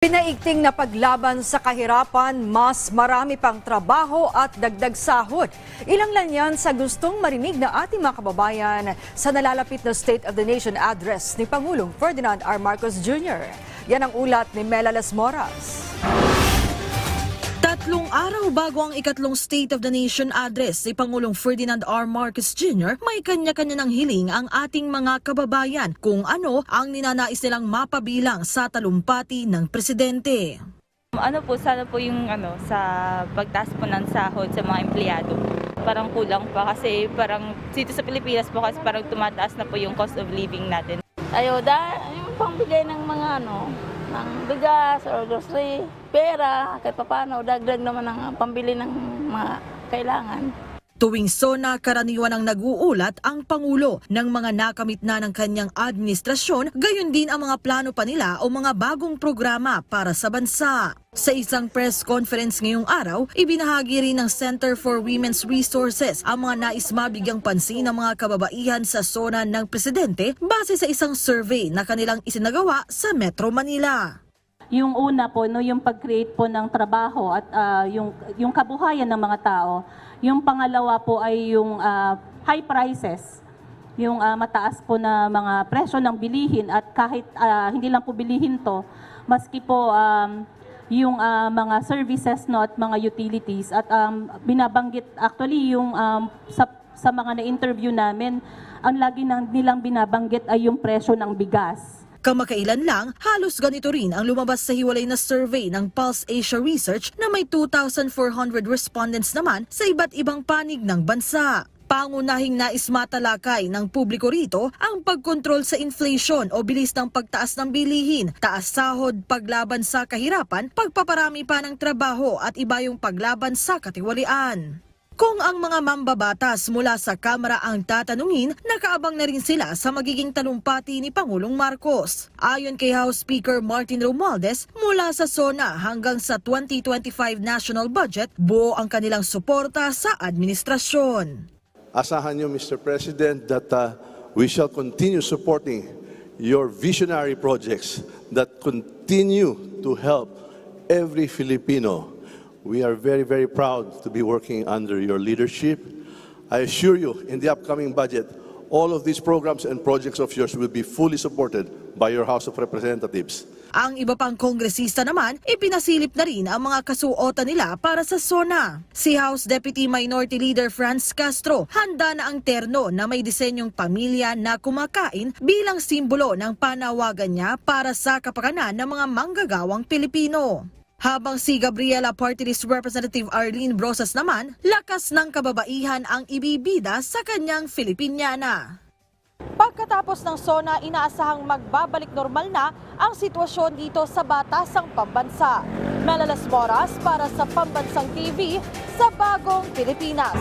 Pinaigting na paglaban sa kahirapan, mas marami pang trabaho at dagdag sahod. Ilang lang yan sa gustong marinig na ating mga kababayan sa nalalapit na State of the Nation address ni Pangulong Ferdinand R. Marcos Jr. Yan ang ulat ni Mela Las Moras. Araw bago ang ikatlong State of the Nation address si Pangulong Ferdinand R. Marcos Jr., may kanya-kanya ng hiling ang ating mga kababayan kung ano ang ninanais nilang mapabilang sa talumpati ng presidente. Ano po, sana po yung ano, sa pagtaas po ng sahod sa mga empleyado. Parang kulang pa kasi parang dito sa Pilipinas po kasi parang tumataas na po yung cost of living natin. Ayoda, yung pangbigay ng mga ano, ng bigas or grocery, pera, kahit paano, dagdag naman ang pambili ng mga kailangan. Tuwing SONA, karaniwan ang nag-uulat ang Pangulo ng mga nakamit na ng kanyang administrasyon, gayon din ang mga plano pa nila o mga bagong programa para sa bansa. Sa isang press conference ngayong araw, ibinahagi rin ng Center for Women's Resources ang mga nais mabigyang pansin ng mga kababaihan sa SONA ng Presidente base sa isang survey na kanilang isinagawa sa Metro Manila. Yung una po, no, yung pag-create po ng trabaho at ah, yung, yung kabuhayan ng mga tao. Yung pangalawa po ay yung ah, high prices. Yung ah, mataas po na mga presyo ng bilihin at kahit ah, hindi lang po bilihin to, maski po um, yung ah, mga services no, at mga utilities. At um, binabanggit actually yung um, sa, sa mga na-interview namin, ang lagi nang, nilang binabanggit ay yung presyo ng bigas. Kamakailan lang, halos ganito rin ang lumabas sa hiwalay na survey ng Pulse Asia Research na may 2,400 respondents naman sa iba't ibang panig ng bansa. Pangunahing nais matalakay ng publiko rito ang pagkontrol sa inflation o bilis ng pagtaas ng bilihin, taas sahod, paglaban sa kahirapan, pagpaparami pa ng trabaho at iba yung paglaban sa katiwalian. Kung ang mga mambabatas mula sa Kamara ang tatanungin, nakaabang na rin sila sa magiging talumpati ni Pangulong Marcos. Ayon kay House Speaker Martin Romualdez, mula sa SONA hanggang sa 2025 national budget, buo ang kanilang suporta sa administrasyon. Asahan niyo, Mr. President, that uh, we shall continue supporting your visionary projects that continue to help every Filipino. We are very, very proud to be working under your leadership. I assure you, in the upcoming budget, all of these programs and projects of yours will be fully supported by your House of Representatives. Ang iba pang kongresista naman, ipinasilip na rin ang mga kasuotan nila para sa SONA. Si House Deputy Minority Leader Franz Castro, handa na ang terno na may disenyong pamilya na kumakain bilang simbolo ng panawagan niya para sa kapakanan ng mga manggagawang Pilipino. Habang si Gabriela Party List Representative Arlene Brosas naman, lakas ng kababaihan ang ibibida sa kanyang Filipiniana. Pagkatapos ng SONA, inaasahang magbabalik normal na ang sitwasyon dito sa batasang pambansa. Melalas Moras para sa Pambansang TV sa Bagong Pilipinas.